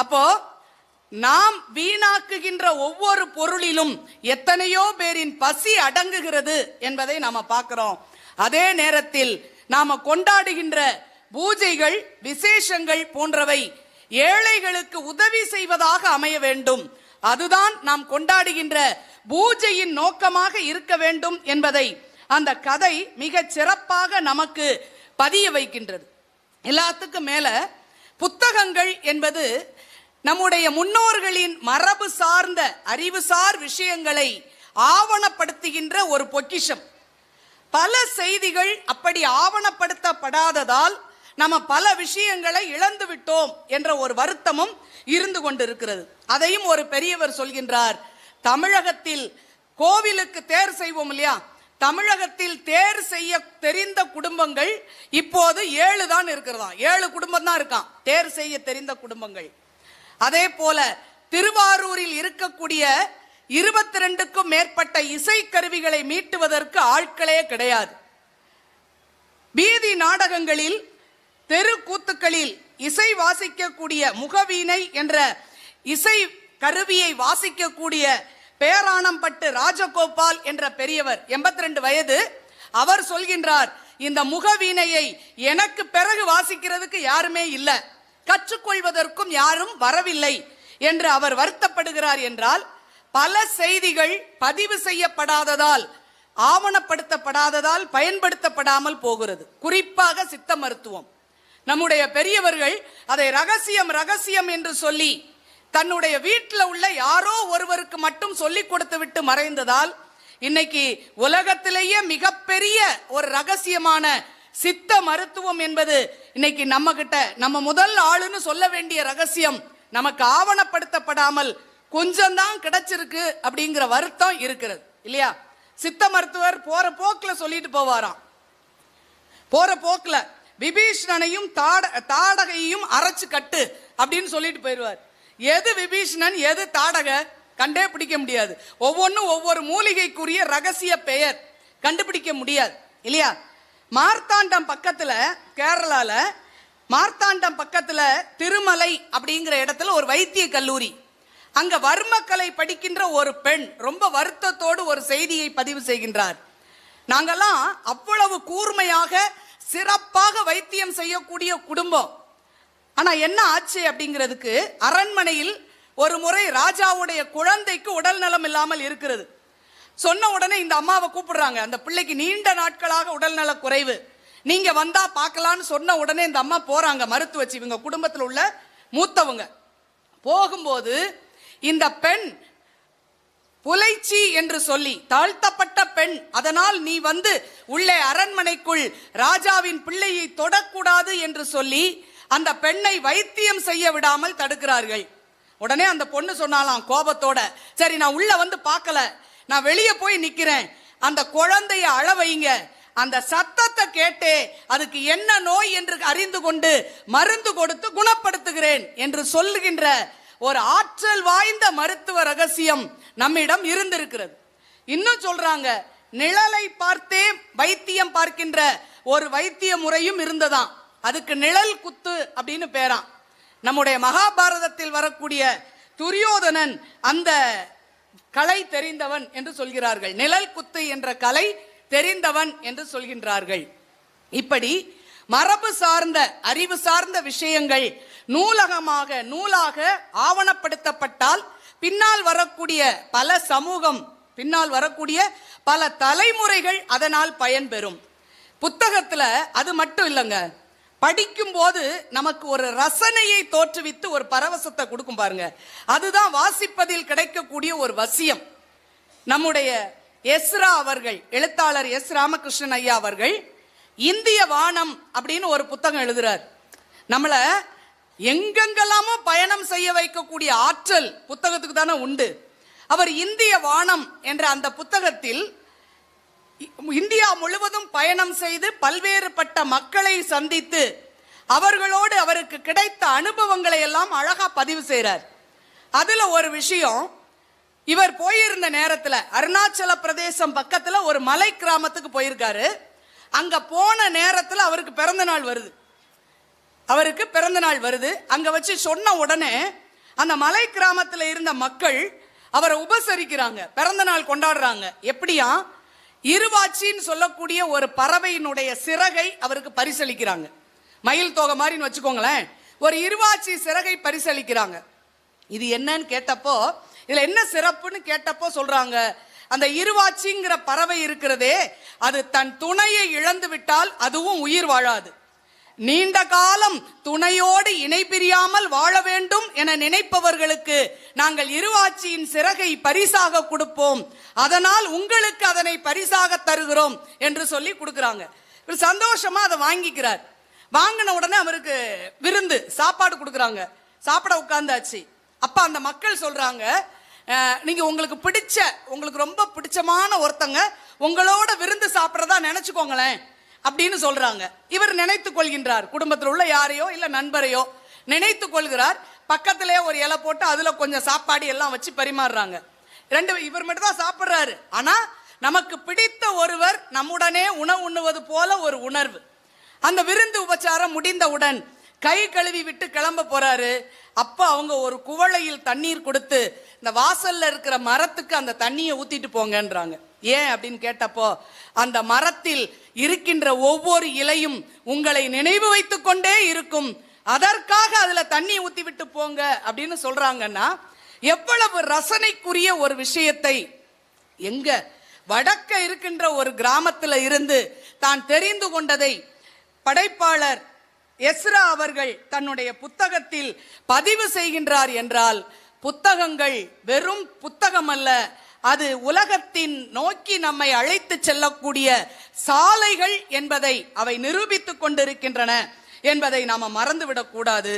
அப்போ நாம் வீணாக்குகின்ற ஒவ்வொரு பொருளிலும் எத்தனையோ பேரின் பசி அடங்குகிறது என்பதை நாம பார்க்கிறோம். அதே நேரத்தில் நாம கொண்டாடுகின்ற பூஜைகள் விசேஷங்கள் போன்றவை ஏழைகளுக்கு உதவி செய்வதாக அமைய வேண்டும். அதுதான் நாம் கொண்டாடுகின்ற பூஜையின் நோக்கமாக இருக்க வேண்டும் என்பதை அந்த கதை மிக சிறப்பாக நமக்கு பதிய வைக்கின்றது. எல்லாத்துக்கும் மேல புத்தகங்கள் என்பது நம்முடைய முன்னோர்களின் மரபு சார்ந்த அறிவுசார் விஷயங்களை ஆவணப்படுத்துகின்ற ஒரு பொக்கிஷம். பல செய்திகள் அப்படி ஆவணப்படுத்தப்படாததால் நம்ம பல விஷயங்களை இழந்து விட்டோம் என்ற ஒரு வருத்தமும் இருந்து கொண்டிருக்கிறது. அதையும் ஒரு பெரியவர் சொல்கின்றார். தமிழகத்தில் கோவிலுக்கு தேர் செய்வோம் இல்லையா? தமிழகத்தில் தேர் செய்ய தெரிந்த குடும்பங்கள் இப்போது ஏழு தான் இருக்கிறதா ஏழு குடும்பம் தான் இருக்கான் தேர் செய்ய தெரிந்த குடும்பங்கள். அதே போல திருவாரூரில் இருக்கக்கூடிய இருபத்தி ரெண்டுக்கும் மேற்பட்ட இசைக்கருவிகளை மீட்டுவதற்கு ஆட்களே கிடையாது. பீதி நாடகங்களில் தெரு கூத்துக்களில் இசை வாசிக்கக்கூடிய முகவீணை என்ற இசை கருவியை வாசிக்கக்கூடிய பேராணம்பட்டு ராஜகோபால் என்ற பெரியவர் எண்பத்தி ரெண்டு வயது அவர் சொல்கின்றார் இந்த முகவீணையை எனக்கு பிறகு வாசிக்கிறதுக்கு யாருமே இல்லை. கற்றுக்கொள்வதற்கும் யாரும் வரவில்லை என்று அவர் வருத்தப்படுகிறார் என்றால் பல செய்திகள் பதிவு செய்யப்படாததால் ஆவணப்படுத்தப்படாததால் பயன்படுத்தப்படாமல் போகிறது. குறிப்பாக சித்த மருத்துவம். நம்முடைய பெரியவர்கள் அதை ரகசியம் ரகசியம் என்று சொல்லி தன்னுடைய வீட்டில் உள்ள யாரோ ஒருவருக்கு மட்டும் சொல்லிக் கொடுத்து விட்டு மறைந்ததால் இன்னைக்கு உலகத்திலேயே மிகப்பெரிய ஒரு ரகசியமான சித்த மருத்துவம் என்பது இன்னைக்கு நம்ம கிட்ட நம்ம முதல் ஆளுன்னு சொல்ல வேண்டிய ரகசியம் நமக்கு ஆவணப்படுத்தப்படாமல் கொஞ்சம் தான் கிடைச்சிருக்கு அப்படிங்கிற வருத்தம் இருக்கிறது இல்லையா? சித்த மருத்துவர் போற போக்குல சொல்லிட்டு போவாராம். போற போக்குல விபீஷணனையும் தாட தாடகையும் அரைச்சு கட்டு அப்படின்னு சொல்லிட்டு போயிடுவார். எது விபீஷணன் எது தாடக? கண்டே பிடிக்க முடியாது. ஒவ்வொன்றும் ஒவ்வொரு மூலிகைக்குரிய ரகசிய பெயர். கண்டுபிடிக்க முடியாது இல்லையா? மார்த்தாண்டம் பக்கத்தில் கேரளாவில் மார்த்தாண்டம் பக்கத்தில் திருமலை அப்படிங்கிற இடத்துல ஒரு வைத்திய கல்லூரி. அங்க வர்மக்கலை படிக்கின்ற ஒரு பெண் ரொம்ப வருத்தத்தோடு ஒரு செய்தியை பதிவு செய்கின்றார். நாங்கெல்லாம் அவ்வளவு கூர்மையாக சிறப்பாக வைத்தியம் செய்யக்கூடிய குடும்பம். ஆனா என்ன ஆச்சு அப்படிங்கிறதுக்கு அரண்மனையில் ஒரு முறை ராஜாவுடைய குழந்தைக்கு உடல் நலம் இல்லாமல் இருக்கிறது. சொன்ன உடனே இந்த அம்மாவை கூப்பிடுறாங்க. அந்த பிள்ளைக்கு நீண்ட நாட்களாக உடல்நல குறைவு. நீங்க வந்தா பார்க்கலான்னு சொன்ன உடனே இந்த அம்மா போறாங்க. மருத்துவச்சு இவங்க குடும்பத்தில் உள்ள மூத்தவங்க. போகும்போது இந்த பெண் புலைச்சி என்று சொல்லி தாழ்த்தப்பட்ட பெண் அதனால் நீ வந்து உள்ளே அரண்மனைக்குள் ராஜாவின் பிள்ளையை தொடக்கூடாது என்று சொல்லி அந்த பெண்ணை வைத்தியம் செய்ய விடாமல் தடுக்கிறார்கள். உடனே அந்த பொண்ணு சொன்னாலாம் கோபத்தோட சரி நான் உள்ள வந்து பார்க்கல. நான் வெளியே போய் நிற்கிறேன் அந்த குழந்தைய அழ வைங்க. அந்த சத்தத்தை கேட்டே அதுக்கு என்ன நோய் என்று அறிந்து கொண்டு மருந்து கொடுத்து குணப்படுத்துகிறேன் என்று சொல்லுகின்ற ஒரு ஆற்றல் வாய்ந்த மருத்துவ ரகசியம் நம்மிடம் இருந்திருக்கிறது. இன்னும் சொல்றாங்க நிழலை பார்த்தே வைத்தியம் பார்க்கின்ற ஒரு வைத்திய முறையும் இருந்ததாம். அதுக்கு நிழல் குத்து அப்படின்னு பேராம். நம்முடைய மகாபாரதத்தில் வரக்கூடிய துரியோதனன் அந்த கலை தெரிந்தவன் என்று சொல்கிறார்கள். நிழல் குத்து என்ற கலை தெரிந்தவன் என்று சொல்கின்றார்கள். இப்படி மரபு சார்ந்த அறிவு சார்ந்த விஷயங்கள் நூலகமாக நூலாக ஆவணப்படுத்தப்பட்டால் பின்னால் வரக்கூடிய பல சமூகம் பின்னால் வரக்கூடிய பல தலைமுறைகள் அதனால் பயன்பெறும். புத்தகத்துல அது மட்டும் இல்லைங்க. படிக்கும்போது நமக்கு ஒரு ரசனையை தோற்றுவித்து ஒரு பரவசத்தை கொடுக்கும் பாருங்க. அதுதான் வாசிப்பதில் கிடைக்கக்கூடிய ஒரு வசியம். நம்முடைய எஸ்ரா அவர்கள் எழுத்தாளர் எஸ் ராமகிருஷ்ணன் ஐயா அவர்கள் இந்திய வானம் அப்படின்னு ஒரு புத்தகம் எழுதுறார். நம்மளை எங்கெங்கெல்லாமோ பயணம் செய்ய வைக்கக்கூடிய ஆற்றல் புத்தகத்துக்கு தானே உண்டு. அவர் இந்திய வானம் என்ற அந்த புத்தகத்தில் இந்தியா முழுவதும் பயணம் செய்து பல்வேறுபட்ட மக்களை சந்தித்து அவர்களோடு அவருக்கு கிடைத்த அனுபவங்களை எல்லாம் அழகா பதிவு செய்கிறார் அதுல ஒரு விஷயம் இவர் போயிருந்த நேரத்தில் அருணாச்சல பிரதேசம் பக்கத்தில் ஒரு மலை கிராமத்துக்கு போயிருக்காரு. அங்க போன நேரத்தில் அவருக்கு பிறந்த நாள் வருது. அவருக்கு பிறந்த நாள் வருது. அங்க வச்சு சொன்ன உடனே அந்த மலை கிராமத்தில் இருந்த மக்கள் அவரை உபசரிக்கிறாங்க. பிறந்த நாள் கொண்டாடுறாங்க. எப்படியா? இருவாச்சின்னு சொல்லக்கூடிய ஒரு பறவையினுடைய சிறகை அவருக்கு பரிசளிக்கிறாங்க. மயில் தொகை மாதிரின்னு வச்சுக்கோங்களேன். ஒரு இருவாச்சி சிறகை பரிசளிக்கிறாங்க. இது என்னன்னு கேட்டப்போ இதுல என்ன சிறப்புன்னு கேட்டப்போ சொல்றாங்க அந்த இருவாச்சிங்கிற பறவை இருக்கிறதே அது தன் துணையை இழந்து விட்டால் அதுவும் உயிர் வாழாது. நீண்ட காலம் துணையோடு இணை பிரியாமல் வாழ வேண்டும் என நினைப்பவர்களுக்கு நாங்கள் இருவாச்சியின் சிறகை பரிசாக கொடுப்போம். அதனால் உங்களுக்கு அதனை பரிசாக தருகிறோம் என்று சொல்லி கொடுக்குறாங்க. இவர் சந்தோஷமா அதை வாங்கிக்கிறார். வாங்கின உடனே அவருக்கு விருந்து சாப்பாடு கொடுக்குறாங்க. சாப்பிட உட்கார்ந்தாச்சு. அப்ப அந்த மக்கள் சொல்றாங்க நீங்க உங்களுக்கு பிடிச்ச உங்களுக்கு ரொம்ப பிடிச்சமான ஒருத்தங்க உங்களோட விருந்து சாப்பிட்றதா நினைச்சுக்கோங்களேன். அப்படின்னு சொல்றாங்க. இவர் நினைத்து கொள்கின்றார். குடும்பத்தில் உள்ள யாரையோ இல்ல நண்பரையோ நினைத்து கொள்கிறார். பக்கத்திலே ஒரு இலை போட்டு அதுல கொஞ்சம் சாப்பாடு எல்லாம் வச்சு பரிமாறுறாங்க. ரெண்டு இவர் மட்டும் தான் சாப்பிட்றாரு. ஆனா நமக்கு பிடித்த ஒருவர் நம்முடனே உணவு உண்ணுவது போல ஒரு உணர்வு. அந்த விருந்து உபச்சாரம் முடிந்தவுடன் கை கழுவி விட்டு கிளம்ப போறாரு. அப்ப அவங்க ஒரு குவளையில் தண்ணீர் கொடுத்து இந்த வாசல்ல இருக்கிற மரத்துக்கு அந்த தண்ணியை ஊத்திட்டு போங்கன்றாங்க. ஏன் அப்படின்னு கேட்டப்போ அந்த மரத்தில் இருக்கின்ற ஒவ்வொரு இலையும் உங்களை நினைவு வைத்துக் கொண்டே இருக்கும். அதற்காக அதுல தண்ணி ஊத்தி விட்டு போங்க அப்படின்னு சொல்றாங்கன்னா எவ்வளவு ரசனைக்குரிய ஒரு விஷயத்தை. எங்க? வடக்க இருக்கின்ற ஒரு கிராமத்தில் இருந்து தான் தெரிந்து கொண்டதை படைப்பாளர் எஸ்ரா அவர்கள் தன்னுடைய புத்தகத்தில் பதிவு செய்கின்றார் என்றால் புத்தகங்கள் வெறும் புத்தகம் அல்ல அது உலகத்தின் நோக்கி நம்மை அழைத்து செல்லக்கூடிய சாலைகள் என்பதை அவை நிரூபித்துக் கொண்டிருக்கின்றன என்பதை நாம மறந்துவிடக் கூடாது.